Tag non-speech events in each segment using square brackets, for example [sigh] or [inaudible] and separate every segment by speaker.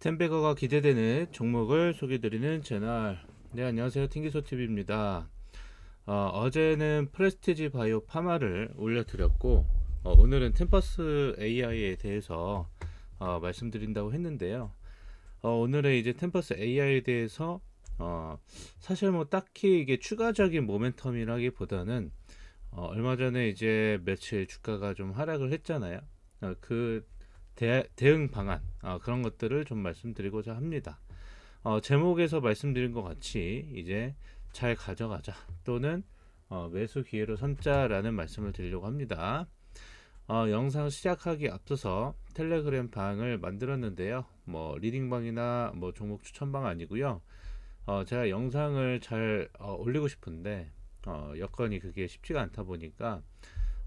Speaker 1: 텐베거가 기대되는 종목을 소개드리는 채널. 네, 안녕하세요. 팅기소TV입니다. 어, 제는 프레스티지 바이오 파마를 올려드렸고, 어, 오늘은 템퍼스 AI에 대해서 어, 말씀드린다고 했는데요. 어, 오늘은 이제 템퍼스 AI에 대해서 어, 사실 뭐 딱히 이게 추가적인 모멘텀이라기보다는 어, 얼마 전에 이제 며칠 주가가 좀 하락을 했잖아요. 어, 그 대, 대응 방안 어, 그런 것들을 좀 말씀드리고자 합니다. 어, 제목에서 말씀드린 것 같이 이제 잘 가져가자 또는 어, 매수 기회로 삼자라는 말씀을 드리려고 합니다. 어, 영상 시작하기 앞서서 텔레그램 방을 만들었는데요. 뭐 리딩방이나 뭐 종목 추천방 아니고요. 어, 제가 영상을 잘 어, 올리고 싶은데 어, 여건이 그게 쉽지가 않다 보니까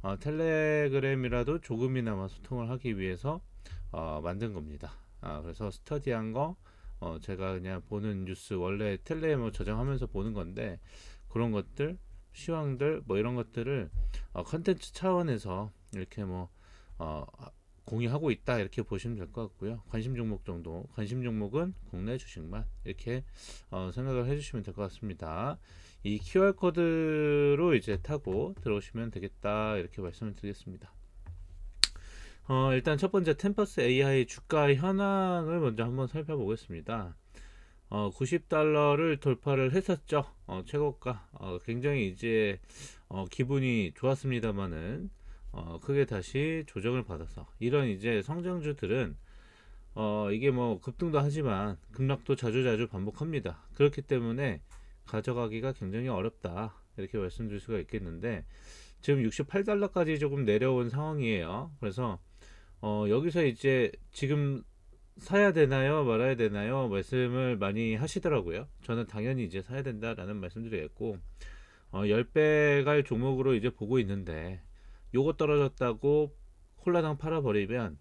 Speaker 1: 어, 텔레그램이라도 조금이나마 소통을 하기 위해서 어, 만든 겁니다. 아, 그래서 스터디한 거 어, 제가 그냥 보는 뉴스 원래 텔레 뭐 저장하면서 보는 건데 그런 것들 시황들 뭐 이런 것들을 어, 컨텐츠 차원에서 이렇게 뭐 어, 공유하고 있다 이렇게 보시면 될 것 같고요. 관심 종목 정도 관심 종목은 국내 주식만 이렇게 어, 생각을 해주시면 될 것 같습니다. 이 QR 코드로 이제 타고 들어오시면 되겠다 이렇게 말씀을 드리겠습니다. 어, 일단 첫 번째 템퍼스 AI 주가 현황을 먼저 한번 살펴보겠습니다. 어, 90달러를 돌파를 했었죠. 어, 최고가. 어, 굉장히 이제 어, 기분이 좋았습니다만은 어, 크게 다시 조정을 받아서 이런 이제 성장주들은 어, 이게 뭐 급등도 하지만 급락도 자주자주 반복합니다. 그렇기 때문에 가져가기가 굉장히 어렵다. 이렇게 말씀드릴 수가 있겠는데 지금 68달러까지 조금 내려온 상황이에요. 그래서 어, 여기서 이제 지금 사야 되나요? 말아야 되나요? 말씀을 많이 하시더라고요. 저는 당연히 이제 사야 된다라는 말씀드리겠고, 어, 10배 갈 종목으로 이제 보고 있는데, 요거 떨어졌다고 콜라당 팔아버리면,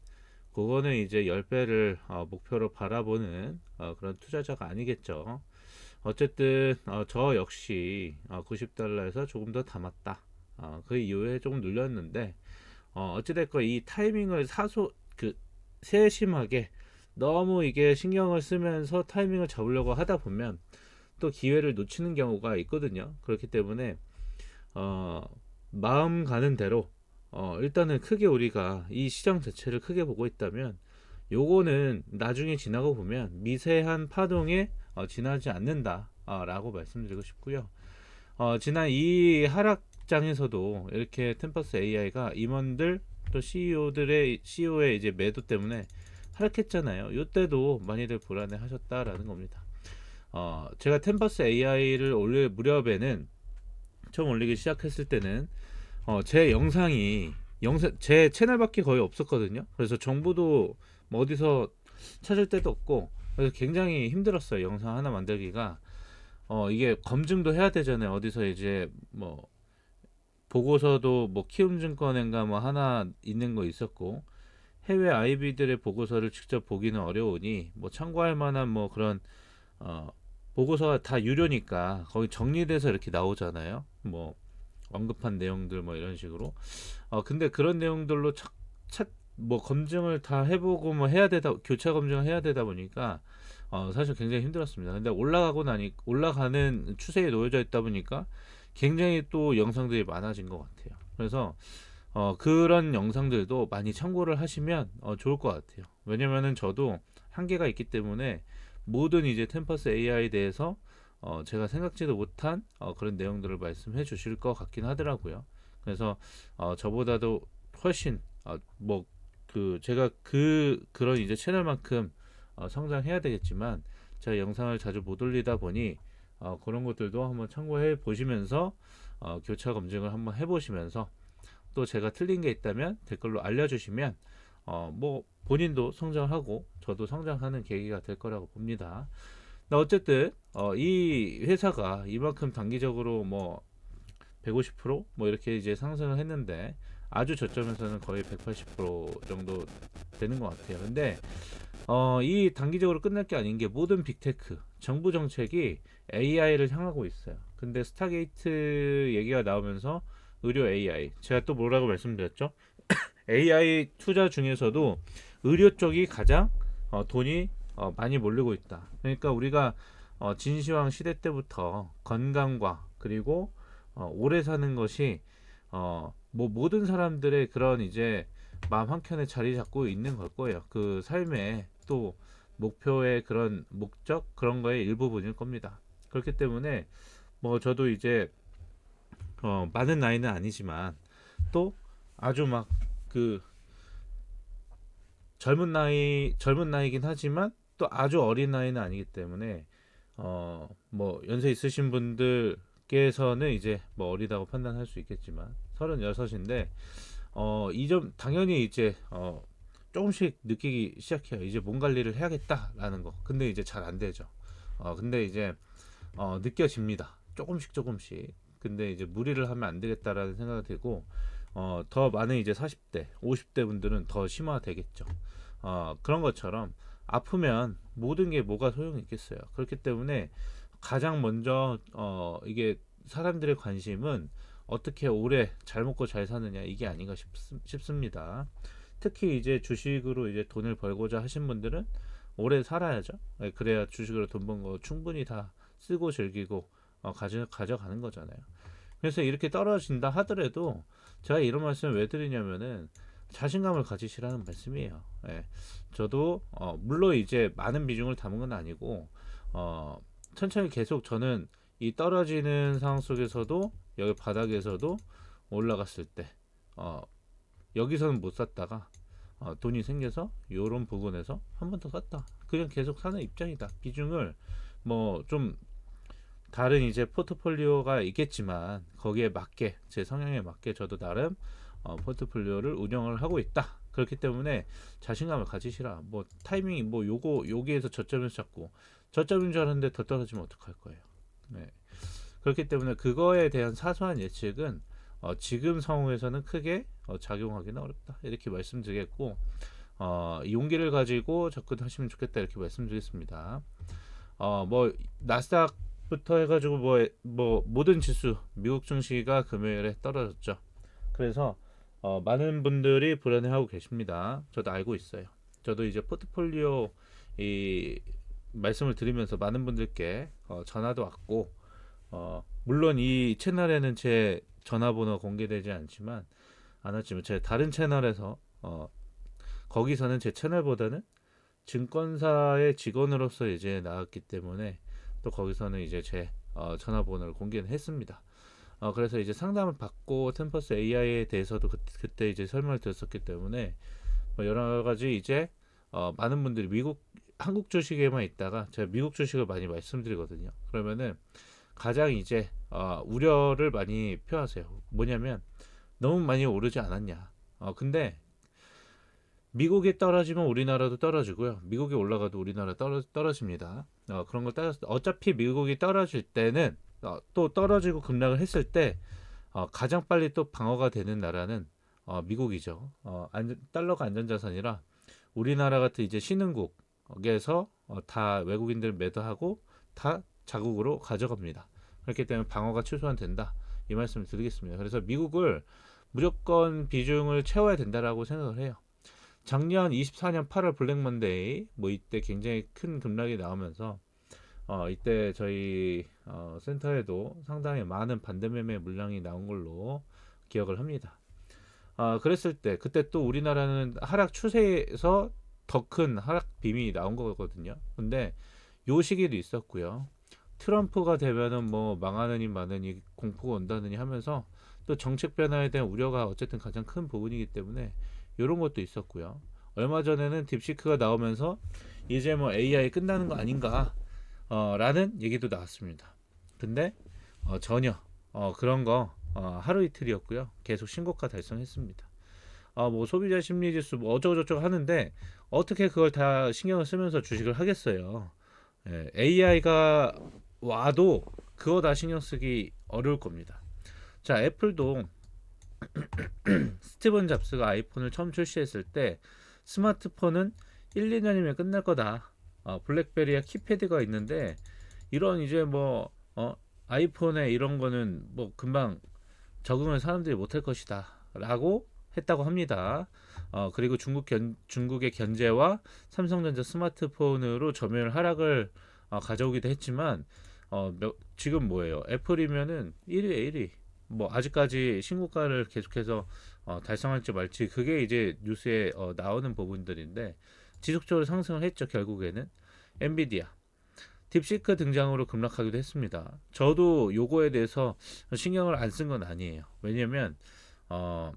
Speaker 1: 그거는 이제 10배를 어, 목표로 바라보는 어, 그런 투자자가 아니겠죠. 어쨌든 어, 저 역시 어, 90달러에서 조금 더 담았다. 어, 그 이후에 조금 눌렸는데 어, 어찌됐건 이 타이밍을 사소 그 세심하게 너무 이게 신경을 쓰면서 타이밍을 잡으려고 하다 보면 또 기회를 놓치는 경우가 있거든요. 그렇기 때문에 어, 마음 가는 대로 어, 일단은 크게 우리가 이 시장 자체를 크게 보고 있다면 요거는 나중에 지나고 보면 미세한 파동에 어, 지나지 않는다 어, 라고 말씀드리고 싶고요. 어, 지난 이 하락 장에서도 이렇게 템퍼스 AI가 임원들 또 CEO들의 CEO의 이제 매도 때문에 하락했잖아요. 이때도 많이들 불안해 하셨다라는 겁니다. 어, 제가 템퍼스 AI를 올릴 무렵에는 처음 올리기 시작했을 때는 어, 제 영상이 영상 제 채널밖에 거의 없었거든요. 그래서 정보도 뭐 어디서 찾을 데도 없고 그래서 굉장히 힘들었어요. 영상 하나 만들기가 어, 이게 검증도 해야 되잖아요. 어디서 이제 뭐 보고서도 뭐 키움증권인가 뭐 하나 있는 거 있었고 해외 아이비들의 보고서를 직접 보기는 어려우니 뭐 참고할 만한 뭐 그런 어 보고서가 다 유료니까 거기 정리돼서 이렇게 나오잖아요. 뭐 언급한 내용들 뭐 이런 식으로. 어 근데 그런 내용들로 착착뭐 검증을 다 해보고 뭐 해야 되다 교차 검증을 해야 되다 보니까 어 사실 굉장히 힘들었습니다. 근데 올라가고 나니 올라가는 추세에 놓여져 있다 보니까 굉장히 또 영상들이 많아진 것 같아요. 그래서 어, 그런 영상들도 많이 참고를 하시면 어, 좋을 것 같아요. 왜냐면은 저도 한계가 있기 때문에 모든 이제 템퍼스 AI에 대해서 어, 제가 생각지도 못한 어, 그런 내용들을 말씀해 주실 것 같긴 하더라고요. 그래서 어, 저보다도 훨씬 어, 뭐그 제가 그 그런 이제 채널만큼 어, 성장해야 되겠지만 제가 영상을 자주 못 올리다 보니 어, 그런 것들도 한번 참고해 보시면서 어, 교차 검증을 한번 해보시면서 또 제가 틀린 게 있다면 댓글로 알려주시면 어, 뭐 본인도 성장하고 저도 성장하는 계기가 될 거라고 봅니다. 근데 어쨌든 어, 이 회사가 이만큼 단기적으로 뭐 150%뭐 이렇게 이제 상승을 했는데 아주 저점에서는 거의 180% 정도 되는 것 같아요. 근데 어, 이 단기적으로 끝날 게 아닌 게 모든 빅테크 정부 정책이 AI를 향하고 있어요. 근데 스타게이트 얘기가 나오면서 의료 AI. 제가 또 뭐라고 말씀드렸죠? [coughs] AI 투자 중에서도 의료 쪽이 가장 어, 돈이 어, 많이 몰리고 있다. 그러니까 우리가 어, 진시황 시대 때부터 건강과 그리고 어, 오래 사는 것이 어, 뭐 모든 사람들의 그런 이제 마음 한켠에 자리 잡고 있는 걸 거예요. 그 삶의 또 목표의 그런 목적 그런 거의 일부분일 겁니다. 그렇기 때문에 뭐 저도 이제 어, 많은 나이는 아니지만 또 아주 막 그 젊은 나이 젊은 나이긴 하지만 또 아주 어린 나이는 아니기 때문에 어 뭐 연세 있으신 분들께서는 이제 뭐 어리다고 판단할 수 있겠지만 서른여섯인데 어 이 점 당연히 이제 어 조금씩 느끼기 시작해요. 이제 몸 관리를 해야겠다라는 거. 근데 이제 잘 안 되죠. 어 근데 이제 어 느껴집니다. 조금씩 조금씩. 근데 이제 무리를 하면 안 되겠다라는 생각이 들고 어, 더 많은 이제 40대, 50대 분들은 더 심화되겠죠. 어, 그런 것처럼 아프면 모든 게 뭐가 소용이 있겠어요. 그렇기 때문에 가장 먼저 어, 이게 사람들의 관심은 어떻게 오래 잘 먹고 잘 사느냐 이게 아닌가 싶, 싶습니다. 특히 이제 주식으로 이제 돈을 벌고자 하신 분들은 오래 살아야죠. 네, 그래야 주식으로 돈 번 거 충분히 다 쓰고 즐기고 어, 가져, 가져가는 거잖아요. 그래서 이렇게 떨어진다 하더라도 제가 이런 말씀을 왜 드리냐면은 자신감을 가지시라는 말씀이에요. 예. 저도 어, 물론 이제 많은 비중을 담은 건 아니고 어, 천천히 계속 저는 이 떨어지는 상황 속에서도 여기 바닥에서도 올라갔을 때 어, 여기서는 못 샀다가 어, 돈이 생겨서 요런 부분에서 한 번 더 샀다. 그냥 계속 사는 입장이다. 비중을 뭐 좀 다른 이제 포트폴리오가 있겠지만 거기에 맞게 제 성향에 맞게 저도 나름 어, 포트폴리오를 운영을 하고 있다. 그렇기 때문에 자신감을 가지시라. 뭐 타이밍이 뭐 요거 여기에서 저점에서 잡고 저점인 줄 알았는데 더 떨어지면 어떡할 거예요. 네. 그렇기 때문에 그거에 대한 사소한 예측은 어, 지금 상황에서는 크게 어, 작용하기는 어렵다. 이렇게 말씀드리겠고 어, 용기를 가지고 접근하시면 좋겠다 이렇게 말씀드리겠습니다. 어, 뭐 나스닥 부터 해가지고 뭐, 뭐 모든 지수 미국 증시가 금요일에 떨어졌죠. 그래서 어, 많은 분들이 불안해하고 계십니다. 저도 알고 있어요. 저도 이제 포트폴리오 이 말씀을 드리면서 많은 분들께 어, 전화도 왔고 어, 물론 이 채널에는 제 전화번호 공개되지 않지만 않았지만 제 다른 채널에서 어, 거기서는 제 채널보다는 증권사의 직원으로서 이제 나왔기 때문에 또 거기서는 이제 제 어, 전화번호를 공개는 했습니다. 어, 그래서 이제 상담을 받고 템퍼스 AI에 대해서도 그, 때 이제 설명을 드렸었기 때문에 뭐 여러 가지 이제 어, 많은 분들이 미국 한국 주식에만 있다가 제가 미국 주식을 많이 말씀드리거든요. 그러면은 가장 이제 어, 우려를 많이 표하세요. 뭐냐면 너무 많이 오르지 않았냐. 어, 근데 미국이 떨어지면 우리나라도 떨어지고요. 미국이 올라가도 우리나라 떨어, 떨어집니다. 어, 그런 걸 따라서 어차피 미국이 떨어질 때는 어, 또 떨어지고 급락을 했을 때 어, 가장 빨리 또 방어가 되는 나라는 어, 미국이죠. 어, 안전, 달러가 안전자산이라 우리나라 같은 이제 신흥국에서 어, 다 외국인들 매도하고 다 자국으로 가져갑니다. 그렇기 때문에 방어가 최소한 된다. 이 말씀을 드리겠습니다. 그래서 미국을 무조건 비중을 채워야 된다라고 생각을 해요. 작년 24년 8월 블랙 먼데이 뭐 이때 굉장히 큰 급락이 나오면서 어 이때 저희 어 센터에도 상당히 많은 반대 매매 물량이 나온 걸로 기억을 합니다. 어 그랬을 때 그때 또 우리나라는 하락 추세에서 더 큰 하락 빔이 나온 거거든요. 근데 요 시기도 있었고요. 트럼프가 되면은 뭐 망하느니 마느니 공포가 온다느니 하면서 또 정책 변화에 대한 우려가 어쨌든 가장 큰 부분이기 때문에 이런 것도 있었고요. 얼마 전에는 딥시크가 나오면서 이제 뭐 AI 끝나는 거 아닌가 어, 라는 얘기도 나왔습니다. 근데 어, 전혀 어, 그런 거 어, 하루 이틀이었고요. 계속 신고가 달성했습니다. 어, 뭐 소비자 심리 지수 뭐 어쩌고저쩌고 하는데 어떻게 그걸 다 신경을 쓰면서 주식을 하겠어요. 예, AI가 와도 그거 다 신경 쓰기 어려울 겁니다. 자, 애플도 [clears throat] 스티븐 잡스가 아이폰을 처음 출시했을 때 스마트폰은 1, 2년이면 끝날 거다. 어, 블랙베리와 키패드가 있는데 이런 이제 뭐 어, 아이폰에 이런 거는 뭐 금방 적응을 사람들이 못할 것이다. 라고 했다고 합니다. 어, 그리고 중국 견, 중국의 견제와 삼성전자 스마트폰으로 점유율 하락을 어, 가져오기도 했지만 어, 몇, 지금 뭐예요? 애플이면은 1위에 1위. 뭐 아직까지 신고가를 계속해서 어, 달성할지 말지 그게 이제 뉴스에 어, 나오는 부분들인데 지속적으로 상승을 했죠 결국에는 엔비디아 딥시크 등장으로 급락하기도 했습니다. 저도 요거에 대해서 신경을 안 쓴 건 아니에요. 왜냐면 어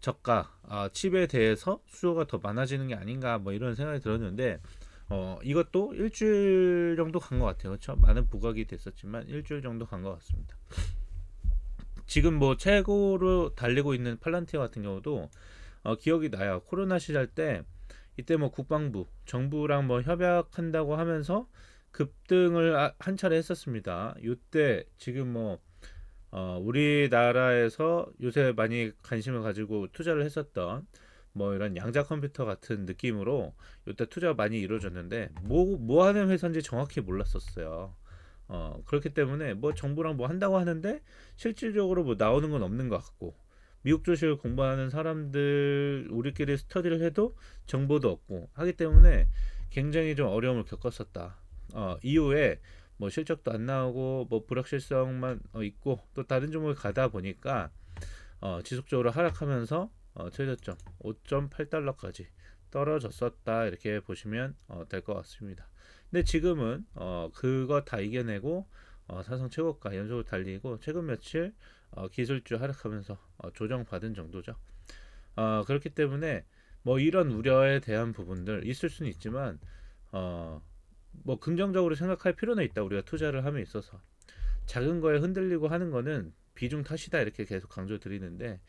Speaker 1: 저가 아, 칩에 대해서 수요가 더 많아지는 게 아닌가 뭐 이런 생각이 들었는데 어 이것도 일주일 정도 간 것 같아요. 그렇죠? 많은 부각이 됐었지만 일주일 정도 간 것 같습니다. 지금 뭐 최고로 달리고 있는 팔란티아 같은 경우도 어, 기억이 나요. 코로나 시절 때 이때 뭐 국방부, 정부랑 뭐 협약한다고 하면서 급등을 아- 한 차례 했었습니다. 이때 지금 뭐 어, 우리나라에서 요새 많이 관심을 가지고 투자를 했었던 뭐 이런 양자 컴퓨터 같은 느낌으로 이때 투자가 많이 이루어졌는데 뭐, 뭐 하는 회사인지 정확히 몰랐었어요. 어, 그렇기 때문에 뭐 정부랑 뭐 한다고 하는데 실질적으로 뭐 나오는 건 없는 것 같고 미국 주식을 공부하는 사람들 우리끼리 스터디를 해도 정보도 없고 하기 때문에 굉장히 좀 어려움을 겪었었다. 어, 이후에 뭐 실적도 안 나오고 뭐 불확실성만 어, 있고 또 다른 종목에 가다 보니까 어, 지속적으로 하락하면서 어, 최저점 5.8달러까지 떨어졌었다 이렇게 보시면 어, 될 것 같습니다. 근데 지금은 어, 그거 다 이겨내고 어, 사상 최고가 연속으로 달리고 최근 며칠 어, 기술주 하락하면서 어, 조정받은 정도죠. 어, 그렇기 때문에 뭐 이런 우려에 대한 부분들 있을 수는 있지만 어, 뭐 긍정적으로 생각할 필요는 있다. 우리가 투자를 함에 있어서 작은 거에 흔들리고 하는 거는 비중 탓이다 이렇게 계속 강조 드리는데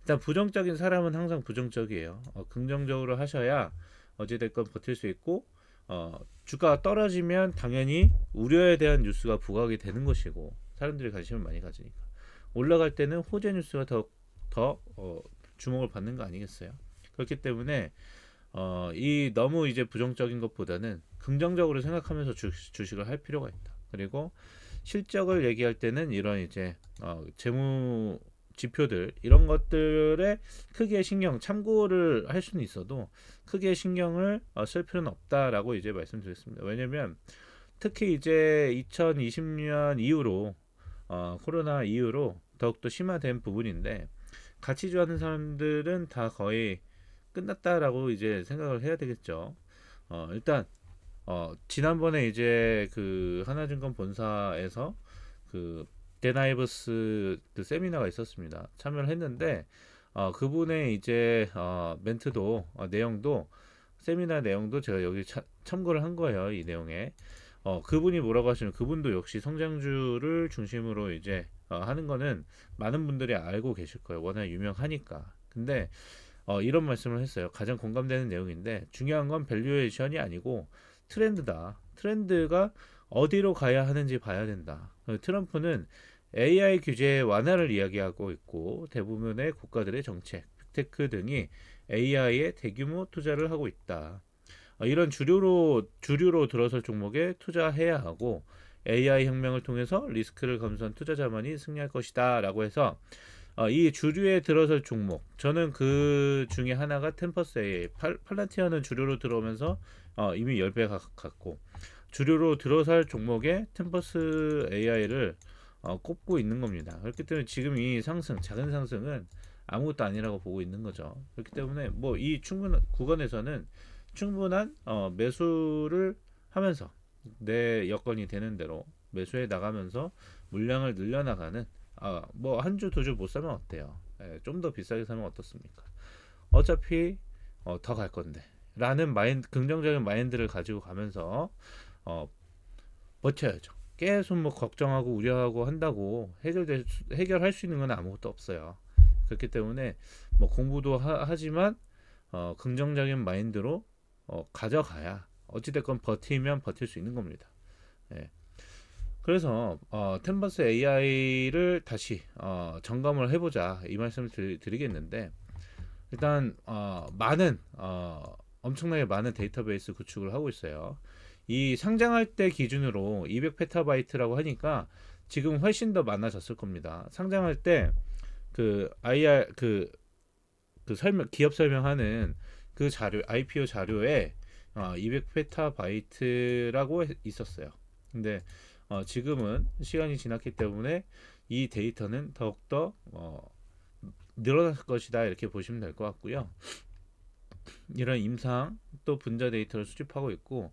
Speaker 1: 일단 부정적인 사람은 항상 부정적이에요. 어, 긍정적으로 하셔야 어찌됐건 버틸 수 있고 어, 주가가 떨어지면 당연히 우려에 대한 뉴스가 부각이 되는 것이고 사람들이 관심을 많이 가지니까 올라갈 때는 호재 뉴스가 더, 더 어, 주목을 받는 거 아니겠어요? 그렇기 때문에 어, 이 너무 이제 부정적인 것보다는 긍정적으로 생각하면서 주, 주식을 할 필요가 있다. 그리고 실적을 얘기할 때는 이런 이제 어, 재무 지표들 이런 것들에 크게 신경 참고를 할 수는 있어도 크게 신경을 어, 쓸 필요는 없다라고 이제 말씀드렸습니다. 왜냐면 특히 이제 2020년 이후로 어, 코로나 이후로 더욱더 심화된 부분인데 같이 좋아하는 사람들은 다 거의 끝났다라고 이제 생각을 해야 되겠죠. 어, 일단 어, 지난번에 이제 그 하나증권 본사에서 그 데나이버스 그 세미나가 있었습니다. 참여를 했는데 어, 그분의 이제 어, 멘트도 어, 내용도 세미나 내용도 제가 여기 차, 참고를 한 거예요. 이 내용에 어, 그분이 뭐라고 하시면 그분도 역시 성장주를 중심으로 이제 어, 하는 거는 많은 분들이 알고 계실 거예요. 워낙 유명하니까. 근데 어, 이런 말씀을 했어요. 가장 공감되는 내용인데 중요한 건 밸류에이션이 아니고 트렌드다. 트렌드가 어디로 가야 하는지 봐야 된다. 어, 트럼프는 AI 규제 완화를 이야기하고 있고 대부분의 국가들의 정책, 빅테크 등이 AI에 대규모 투자를 하고 있다. 어, 이런 주류로 주류로 들어설 종목에 투자해야 하고 AI 혁명을 통해서 리스크를 감수한 투자자만이 승리할 것이다라고 해서 어, 이 주류에 들어설 종목 저는 그 중에 하나가 템퍼스 AI 팔, 팔란티아는 주류로 들어오면서 어, 이미 10배 갔고 주류로 들어설 종목에 템퍼스 AI를 어, 꼽고 있는 겁니다. 그렇기 때문에 지금 이 상승, 작은 상승은 아무것도 아니라고 보고 있는 거죠. 그렇기 때문에 뭐 이 충분 구간에서는 충분한 어, 매수를 하면서 내 여건이 되는 대로 매수해 나가면서 물량을 늘려나가는 아, 뭐 한 주 두 주 못 사면 어때요? 예, 좀더 비싸게 사면 어떻습니까? 어차피 어, 더 갈 건데 라는 마인드 긍정적인 마인드를 가지고 가면서 어, 버텨야죠. 계속 뭐 걱정하고 우려하고 한다고 해결될 수- 해결할 수 있는 건 아무것도 없어요. 그렇기 때문에 뭐 공부도 하, 지만 어, 긍정적인 마인드로 어, 가져가야 어찌됐건 버티면 버틸 수 있는 겁니다. 예. 그래서 어, 템버스 AI를 다시 어, 점검을 해보자 이 말씀을 드리, 드리 겠는데 일단 어, 많은 어, 엄청나게 많은 데이터베이스 구축을 하고 있어요. 이 상장할 때 기준으로 200페타바이트라고 하니까 지금 훨씬 더 많아졌을 겁니다. 상장할 때 그 IR 그 그 설명 기업 설명하는 그 자료 IPO 자료에 어, 200페타바이트라고 있었어요. 근데 어, 지금은 시간이 지났기 때문에 이 데이터는 더욱더 어, 늘어날 것이다 이렇게 보시면 될 것 같고요. 이런 임상 또 분자 데이터를 수집하고 있고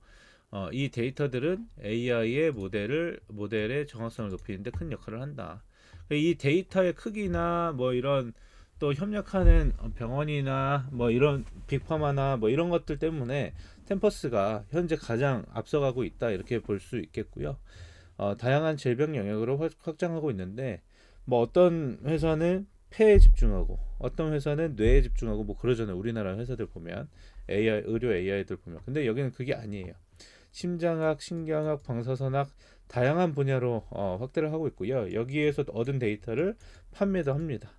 Speaker 1: 어, 이 데이터들은 AI의 모델을 모델의 정확성을 높이는데 큰 역할을 한다. 이 데이터의 크기나 뭐 이런 또 협력하는 병원이나 뭐 이런 빅파마나 뭐 이런 것들 때문에 템퍼스가 현재 가장 앞서가고 있다 이렇게 볼 수 있겠고요. 어, 다양한 질병 영역으로 확- 확장하고 있는데 뭐 어떤 회사는 폐에 집중하고 어떤 회사는 뇌에 집중하고 뭐 그러잖아요. 우리나라 회사들 보면 AI 의료 AI들 보면 근데 여기는 그게 아니에요. 심장학, 신경학, 방사선학 다양한 분야로 어, 확대를 하고 있고요. 여기에서 얻은 데이터를 판매도 합니다.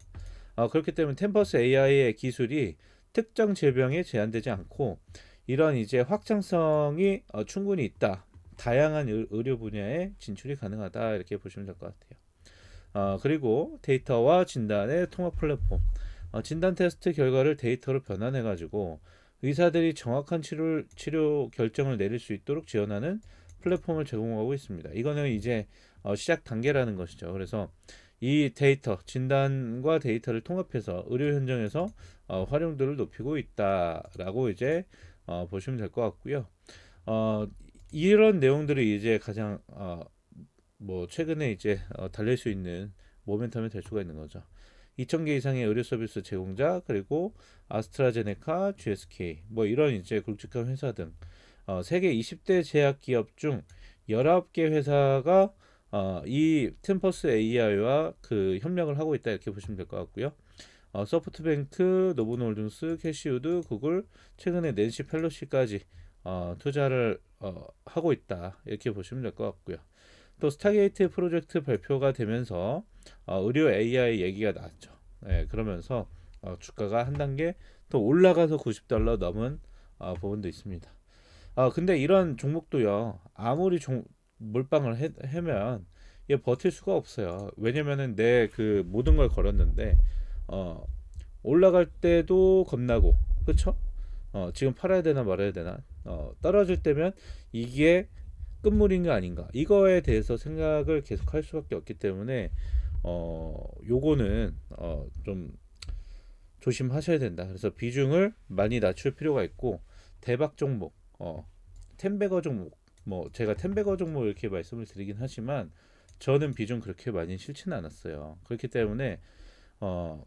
Speaker 1: 어, 그렇기 때문에 템퍼스 AI의 기술이 특정 질병에 제한되지 않고 이런 이제 확장성이 어, 충분히 있다. 다양한 의- 의료 분야에 진출이 가능하다 이렇게 보시면 될 것 같아요. 어, 그리고 데이터와 진단의 통합 플랫폼. 어, 진단 테스트 결과를 데이터로 변환해 가지고 의사들이 정확한 치료 치료 결정을 내릴 수 있도록 지원하는 플랫폼을 제공하고 있습니다. 이거는 이제 어, 시작 단계라는 것이죠. 그래서 이 데이터 진단과 데이터를 통합해서 의료 현장에서 어, 활용도를 높이고 있다라고 이제 어, 보시면 될 것 같고요. 어, 이런 내용들이 이제 가장 어, 뭐 최근에 이제 어, 달릴 수 있는 모멘텀이 될 수가 있는 거죠. 2,000개 이상의 의료 서비스 제공자 그리고 아스트라제네카, GSK 뭐 이런 이제 굵직한 회사 등 어, 세계 20대 제약 기업 중 19개 회사가 어, 이 템퍼스 AI와 그 협력을 하고 있다 이렇게 보시면 될 것 같고요. 어, 소프트뱅크, 노브노홀딩스, 캐시우드, 구글, 최근에 낸시 펠로시까지 어, 투자를 어, 하고 있다 이렇게 보시면 될 것 같고요. 또 스타게이트 프로젝트 발표가 되면서 어, 의료 AI 얘기가 나왔죠. 네, 그러면서 어, 주가가 한 단계 또 올라가서 90달러 넘은 어, 부분도 있습니다. 아 근데 이런 종목도요 아무리 종, 몰빵을 해, 하면 얘 버틸 수가 없어요. 왜냐면은 내 그 모든 걸 걸었는데 어 올라갈 때도 겁나고 그쵸? 어 지금 팔아야 되나 말아야 되나 어 떨어질 때면 이게 끝물인가 아닌가 이거에 대해서 생각을 계속 할 수밖에 없기 때문에 어 요거는 어좀 조심하셔야 된다. 그래서 비중을 많이 낮출 필요가 있고 대박 종목 어 텐베거 종목 뭐 제가 텐베거 종목 이렇게 말씀을 드리긴 하지만 저는 비중 그렇게 많이 싫지는 않았어요. 그렇기 때문에 어,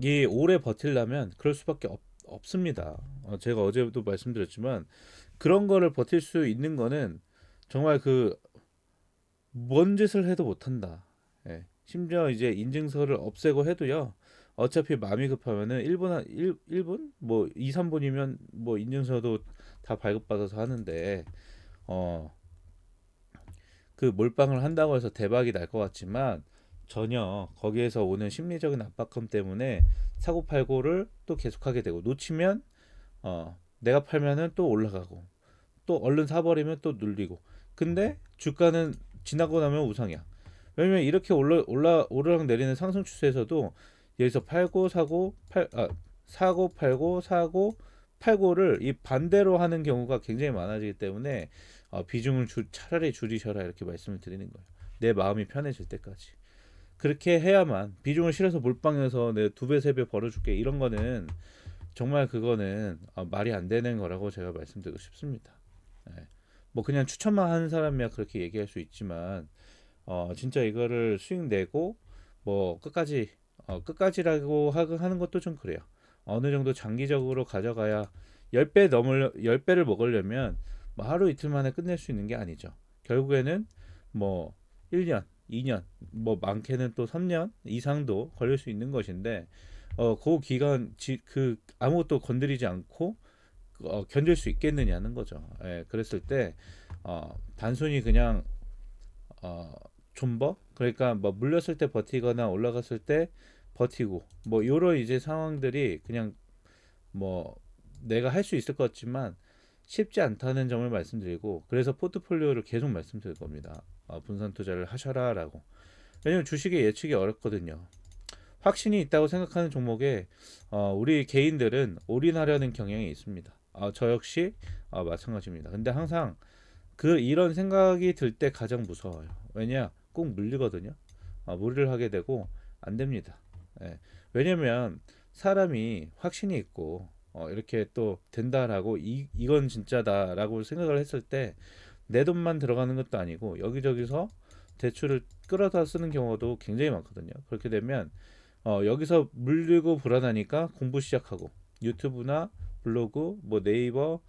Speaker 1: 이 오래 버틸려면 그럴 수밖에 없, 없습니다. 어, 제가 어제도 말씀드렸지만 그런 거를 버틸 수 있는 거는 정말 그 뭔 짓을 해도 못한다. 예. 심지어 이제 인증서를 없애고 해도요. 어차피 마음이 급하면은 1분 한 1, 1분 뭐 2, 3분이면 뭐 인증서도 다 발급받아서 하는데 어 그 몰빵을 한다고 해서 대박이 날 것 같지만 전혀 거기에서 오는 심리적인 압박감 때문에 사고 팔고를 또 계속하게 되고 놓치면 어 내가 팔면은 또 올라가고 또 얼른 사버리면 또 눌리고 근데 주가는 지나고 나면 우상이야 왜냐면 이렇게 올라 올라 오르락 내리는 상승 추세에서도 여기서 팔고 사고 팔 아, 사고 팔고 사고 팔고를 이 반대로 하는 경우가 굉장히 많아지기 때문에 어, 비중을 줄 차라리 줄이셔라 이렇게 말씀을 드리는 거예요. 내 마음이 편해질 때까지. 그렇게 해야만 비중을 실어서 몰빵해서 내 두 배 세 배 벌어줄게 이런 거는 정말 그거는 어, 말이 안 되는 거라고 제가 말씀드리고 싶습니다. 예. 뭐 그냥 추천만 하는 사람이야 그렇게 얘기할 수 있지만 어 진짜 이거를 수익 내고 뭐 끝까지 어 끝까지라고 하- 하는 것도 좀 그래요. 어느 정도 장기적으로 가져가야 10배 넘을 10배를 먹으려면 뭐 하루 이틀 만에 끝낼 수 있는 게 아니죠. 결국에는 뭐 1년, 2년, 뭐 많게는 또 3년 이상도 걸릴 수 있는 것인데 어, 그 기간 지, 그 아무것도 건드리지 않고 어, 견딜 수 있겠느냐는 거죠. 예, 그랬을 때 어, 단순히 그냥 어, 존버 그러니까 뭐 물렸을 때 버티거나 올라갔을 때 버티고 뭐 요런 이제 상황들이 그냥 뭐 내가 할 수 있을 것 같지만 쉽지 않다는 점을 말씀드리고 그래서 포트폴리오를 계속 말씀드릴 겁니다. 어, 분산 투자를 하셔라라고. 왜냐면 주식의 예측이 어렵거든요. 확신이 있다고 생각하는 종목에 어, 우리 개인들은 올인하려는 경향이 있습니다. 어, 저 역시 어, 마찬가지입니다. 근데 항상 그 이런 생각이 들 때 가장 무서워요. 왜냐? 꼭 물리거든요. 어, 무리를 하게 되고 안 됩니다. 예. 왜냐면 사람이 확신이 있고 어, 이렇게 또 된다라고 이, 이건 진짜다라고 생각을 했을 때 내 돈만 들어가는 것도 아니고 여기저기서 대출을 끌어다 쓰는 경우도 굉장히 많거든요. 그렇게 되면 어, 여기서 물리고 불안하니까 공부 시작하고 유튜브나 블로그, 뭐 네이버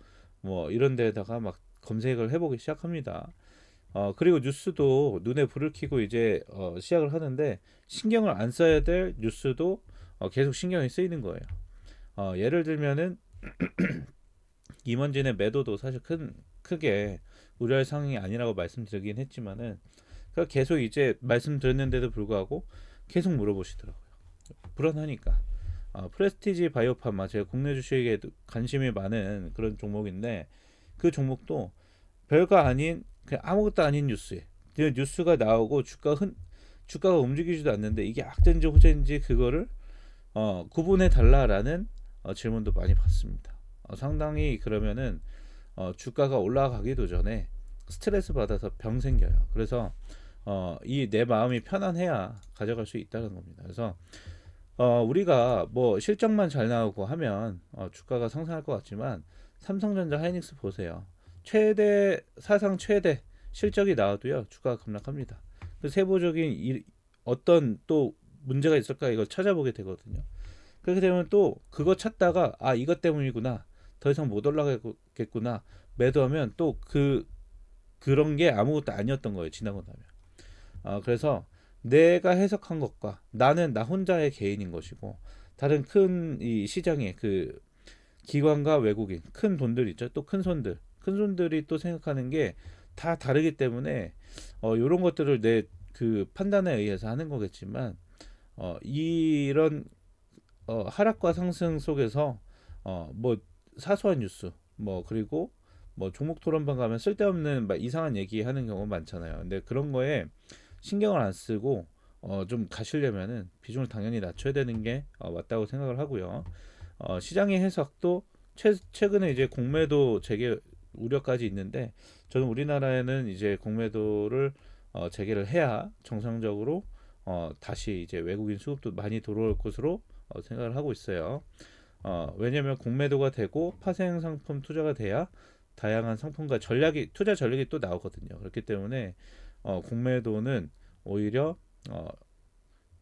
Speaker 1: 뭐 이런 데다가 막 검색을 해보기 시작합니다. 어, 그리고 뉴스도 눈에 불을 켜고 이제 어, 시작을 하는데 신경을 안 써야 될 뉴스도 어, 계속 신경이 쓰이는 거예요. 어, 예를 들면은 [clears throat] 임원진의 매도도 사실 큰 크게 우려할 상황이 아니라고 말씀드리긴 했지만은 그 계속 이제 말씀드렸는데도 불구하고 계속 물어보시더라고요. 불안하니까. 어, 프레스티지 바이오파마 제가 국내 주식에 관심이 많은 그런 종목인데 그 종목도 별거 아닌 그냥 아무것도 아닌 뉴스에 뉴스가 나오고 주가 흔 주가가 움직이지도 않는데 이게 악재인지 호재인지 그거를 어, 구분해 달라라는 어, 질문도 많이 받습니다. 어, 상당히 그러면은 어, 주가가 올라가기도 전에 스트레스 받아서 병 생겨요. 그래서 어, 이 내 마음이 편안해야 가져갈 수 있다는 겁니다. 그래서 어, 우리가 뭐 실적만 잘 나오고 하면 어, 주가가 상승할 것 같지만 삼성전자 하이닉스 보세요. 최대 사상 최대 실적이 나와도요 주가가 급락합니다. 그 세부적인 이, 어떤 또 문제가 있을까 이걸 찾아보게 되거든요. 그렇게 되면 또 그거 찾다가 아 이것 때문이구나 더 이상 못 올라가겠구나 매도하면 또 그 그런 게 아무것도 아니었던 거예요 지나고 나면. 아 그래서 내가 해석한 것과 나는 나 혼자의 개인인 것이고 다른 큰 이 시장의 그 기관과 외국인 큰 돈들 있죠 또 큰 손들 큰 손들이 또 생각하는 게 다 다르기 때문에 어 요런 것들을 내 그 판단에 의해서 하는 거겠지만 어 이런 어 하락과 상승 속에서 어 뭐 사소한 뉴스 뭐 그리고 뭐 종목 토론방 가면 쓸데없는 막 이상한 얘기 하는 경우 많잖아요 근데 그런 거에 신경을 안 쓰고 어, 좀 가시려면은 비중을 당연히 낮춰야 되는 게 어, 맞다고 생각을 하고요. 어, 시장의 해석도 최, 최근에 이제 공매도 재개 우려까지 있는데 저는 우리나라에는 이제 공매도를 어, 재개를 해야 정상적으로 어, 다시 이제 외국인 수급도 많이 들어올 것으로 어, 생각을 하고 있어요. 어, 왜냐하면 공매도가 되고 파생 상품 투자가 돼야 다양한 상품과 전략이 투자 전략이 또 나오거든요. 그렇기 때문에 어, 공매도는 오히려 어,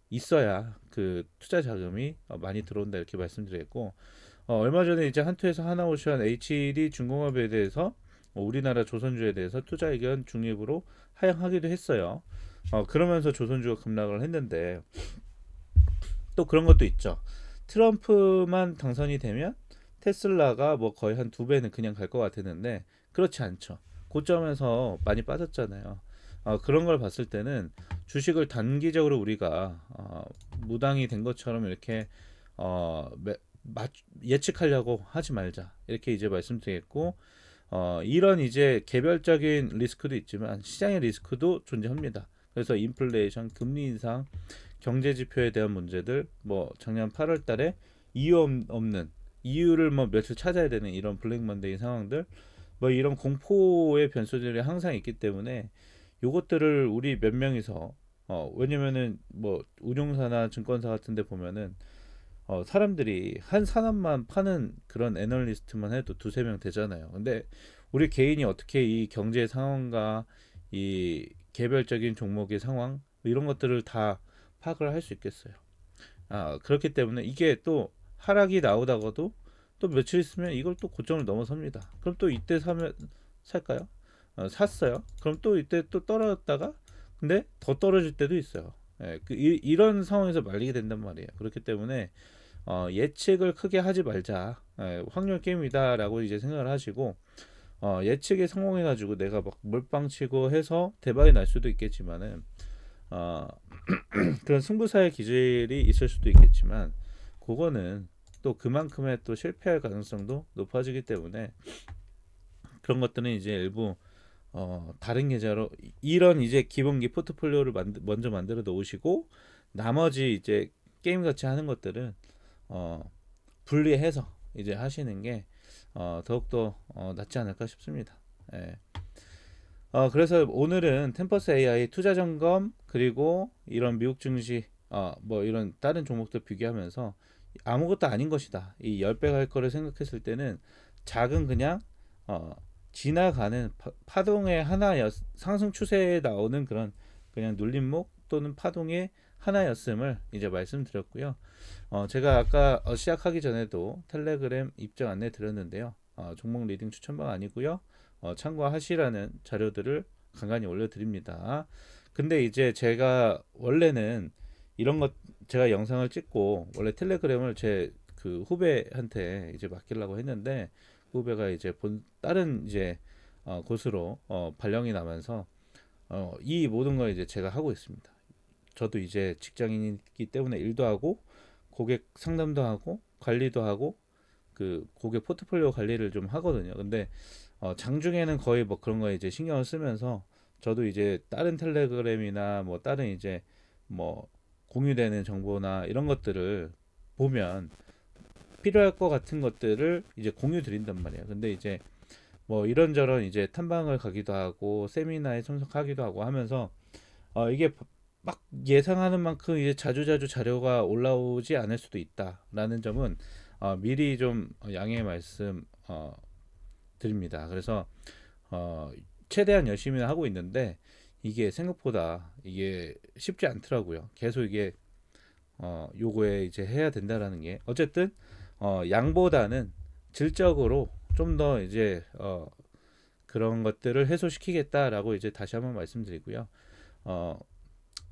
Speaker 1: 있어야 그 투자 자금이 어, 많이 들어온다 이렇게 말씀드렸고 어, 얼마 전에 이제 한투에서 하나오션 HD 중공업에 대해서 어, 우리나라 조선주에 대해서 투자 의견 중립으로 하향하기도 했어요. 어, 그러면서 조선주가 급락을 했는데 또 그런 것도 있죠. 트럼프만 당선이 되면 테슬라가 뭐 거의 한 두 배는 그냥 갈 것 같았는데 그렇지 않죠. 고점에서 많이 빠졌잖아요. 어, 그런 걸 봤을 때는 주식을 단기적으로 우리가 어, 무당이 된 것처럼 이렇게 어, 매, 맞, 예측하려고 하지 말자 이렇게 이제 말씀드리겠고 어, 이런 이제 개별적인 리스크도 있지만 시장의 리스크도 존재합니다. 그래서 인플레이션, 금리 인상, 경제 지표에 대한 문제들, 뭐 작년 8월달에 이유 없는 이유를 뭐 며칠 찾아야 되는 이런 블랙 먼데이 상황들, 뭐 이런 공포의 변수들이 항상 있기 때문에 요것들을 우리 몇 명이서 어 왜냐면은 뭐 운용사나 증권사 같은 데 보면은 어 사람들이 한 산업만 파는 그런 애널리스트만 해도 두세 명 되잖아요. 근데 우리 개인이 어떻게 이 경제 상황과 이 개별적인 종목의 상황 이런 것들을 다 파악을 할 수 있겠어요. 아 그렇기 때문에 이게 또 하락이 나오다가도 또 며칠 있으면 이걸 또 고점을 넘어섭니다. 그럼 또 이때 사면 살까요? 어, 샀어요. 그럼 또 이때 또 떨어졌다가 근데 더 떨어질 때도 있어요. 예, 그, 이, 런 상황에서 말리게 된단 말이에요. 그렇기 때문에 어, 예측을 크게 하지 말자. 예, 확률 게임이다라고 이제 생각을 하시고 어, 예측에 성공해가지고 내가 막 몰빵치고 해서 대박이 날 수도 있겠지만은 어, [clears throat] 그런 승부사의 기질이 있을 수도 있겠지만 그거는 또 그만큼의 또 실패할 가능성도 높아지기 때문에 그런 것들은 이제 일부 어, 다른 계좌로 이런 이제 기본기 포트폴리오를 만드, 먼저 만들어 놓으시고 나머지 이제 게임 같이 하는 것들은 어, 분리해서 이제 하시는 게 어, 더욱더 어, 낫지 않을까 싶습니다. 예. 어, 그래서 오늘은 템퍼스 AI 투자 점검 그리고 이런 미국 증시 어, 뭐 이런 다른 종목들 비교하면서 아무것도 아닌 것이다. 이 10배 갈 거를 생각했을 때는 작은 그냥 어, 지나가는 파, 동의 하나였 상승 추세에 나오는 그런 그냥 눌림목 또는 파동의 하나였음을 이제 말씀드렸고요. 어, 제가 아까 어, 시작하기 전에도 텔레그램 입장 안내 드렸는데요. 어, 종목 리딩 추천방 아니고요. 어, 참고하시라는 자료들을 간간히 올려드립니다. 근데 이제 제가 원래는 이런 것 제가 영상을 찍고 원래 텔레그램을 제 그 후배한테 이제 맡기려고 했는데 그 후배가 이제 본 다른 이제 어, 곳으로 어, 발령이 나면서 어, 이 모든 걸 이제 제가 하고 있습니다. 저도 이제 직장인이기 때문에 일도 하고 고객 상담도 하고 관리도 하고 그 고객 포트폴리오 관리를 좀 하거든요. 근데 어, 장중에는 거의 뭐 그런 거에 이제 신경을 쓰면서 저도 이제 다른 텔레그램이나 뭐 다른 이제 뭐 공유되는 정보나 이런 것들을 보면 필요할 것 같은 것들을 이제 공유 드린단 말이에요. 근데 이제 뭐 이런저런 이제 탐방을 가기도 하고 세미나에 참석하기도 하고 하면서 어 이게 막 예상하는 만큼 이제 자주자주 자료가 올라오지 않을 수도 있다라는 점은 어 미리 좀 양해 말씀 어 드립니다. 그래서 어 최대한 열심히 하고 있는데 이게 생각보다 이게 쉽지 않더라고요. 계속 이게 어 요거에 이제 해야 된다라는 게 어쨌든 어 양보다는 질적으로 좀 더 이제 어 그런 것들을 해소시키겠다라고 이제 다시 한번 말씀드리고요. 어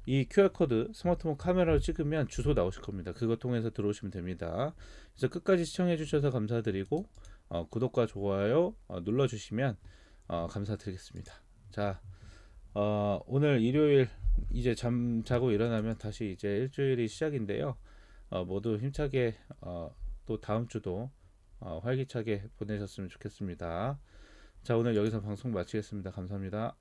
Speaker 1: 이 QR코드 스마트폰 카메라로 찍으면 주소 나오실 겁니다. 그거 통해서 들어오시면 됩니다. 그래서 끝까지 시청해 주셔서 감사드리고 어, 구독과 좋아요 어, 눌러 주시면 어, 감사드리겠습니다. 자, 어, 오늘 일요일 이제 잠 자고 일어나면 다시 이제 일주일이 시작인데요. 어, 모두 힘차게 어, 또 다음 주도 어, 활기차게 보내셨으면 좋겠습니다. 자, 오늘 여기서 방송 마치겠습니다. 감사합니다.